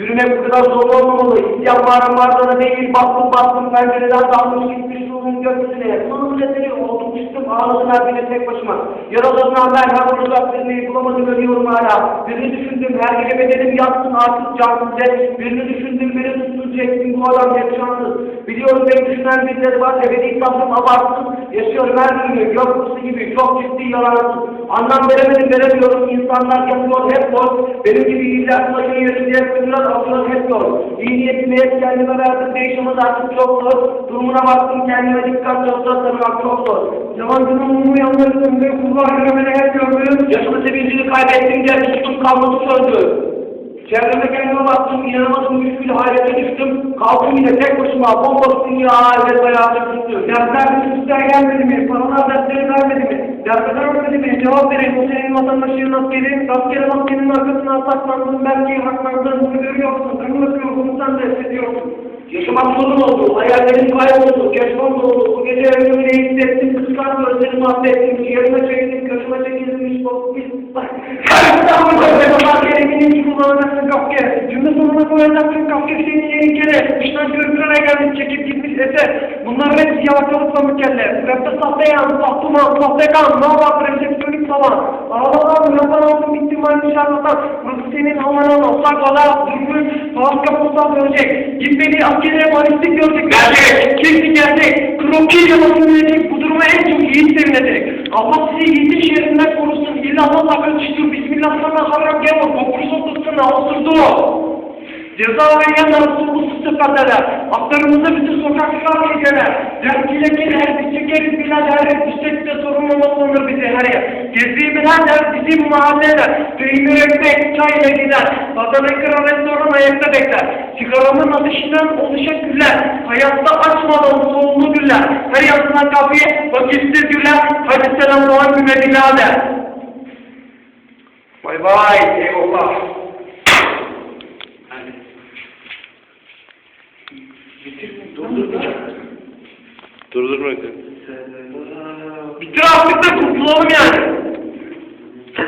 Yürümek bu kadar zor olmamalı. İsyan bağıran bağırana değil. Baktım baktım pencereden dalmış gitmiş ruhun gökyüzüne. Sonun mesele oldum çıktım her biri tek başıma. Yaralarından ben her vuracak birini bulamadım ölüyorum hala. Birini düşündüm her gece bedenim artık cansız et. Birini düşündüm beni tutturacaksın bu adam hep şanssız. Biliyorum beni düşünen birileri var ebedi tatlım abartsın. Yaşıyorum her günü gök kutusu gibi çok ciddi yalansız. Anlam veremedim veremiyorum insanlar yapıyor hep zor. Benim gibi iyiler sayın yerinde yapıyorlar alıyor hep zor. İyi niyetimi hep kendime verdim değişimimiz artık çok zor. Durumuna baktım kendime dikkat çok zor tanımak çok zor. Zaman durumumu yanlarım ve kullar göremene hep gördüm. Yaşımı sevincini kaybettim tuttum kalmadı sözdü. Çevreme kendime baktım, inanamadım, müşkül hayrete düştüm. Kalktım yine tek başıma, bomboş dünya halde hayata düştüm. Dersler bir üstler gelmedi mi? Paralar dersleri vermedi mi? Dersler vermedi mi? Cevap verin, o senin vatandaşının askeri. Rastgele maskenin arkasına saklandın, belki haklandın, bunu görüyorsun. Sen bakıyorsun, sen de hissediyorsun. Yaşamak sorun oldu, hayallerim kayboldu, keşfam oldu. Bu gece ölümü ne hissettim, kıskan gözlerimi affettim. Ciğerime çekildim, köşeme çekildim, iş bok, pis. İstanbul'da gerekinin kafke. Cümle sonuna koyacaksın kafke senin yeni kere. Dıştan görüntüne gelmiş çekip gitmiş eser. Bunlar hepsi yalakalıkla mükellef. Rapte sahte yan, sahte man, sahte kan. Ne var resepsiyonik falan. Ağladan, yapan altın bitti mani şarlatan. Burası senin havanan olsak valla. Dürbün, savaş kapısından dönecek. Gitmedi askerlere balistik görecek. Gerçek, kimsin gerçek. Kroki yamasını verecek. Bu durumu en çok yiğit serinleyecek. Allah sizi yiğitin şerrinden Tutsun. Oturdu. Ceza veriyen Resulü sıfatlara, aklarımızda bütün sokaklar gelir, bir çekeriz birader, olmaz olur bize her yer. Gezdiği birader bizim mahalleler, peynir ekmek, çayla gider, zaten ekran restoran ayakta bekler. Sigaramın ateşinden oluşan güller, hayatta açmadan soğulu güller, her yanından kapıya vakitsiz güller, hadi selam doğan güme birader. Bay bay, eyvallah. Durdurma. Bitir artık da kurtulalım yani.